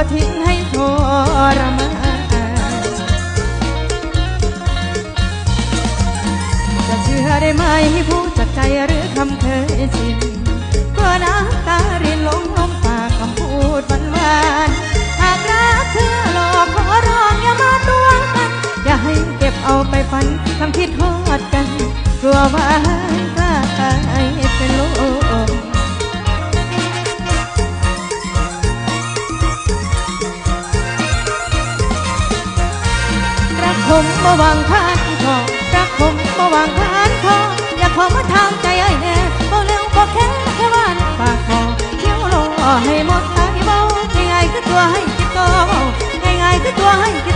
็ทิ้งให้ทรมานจะเชื่อได้ไหมพูดจากใจหรือคำเคยชินก็น้ำตารินลงลงปากคำพูดหวานหวานหากรักเธอหลอกขอร้องอย่ามาดวงกัน อย่าให้เก็บเอาไปฝันทำคิดทอดกันกลัวว่า ผมมาวางพานทองรักผมมาวางพานทองอยากขอมาทำใจไอ้แน่เบาเร็วก็แค่แค่วันปากคอเที่ยวลงให้หมดไอ้เบาง่ายๆก็ตัวให้จิตก็เบาง่ายๆก็ตัวให้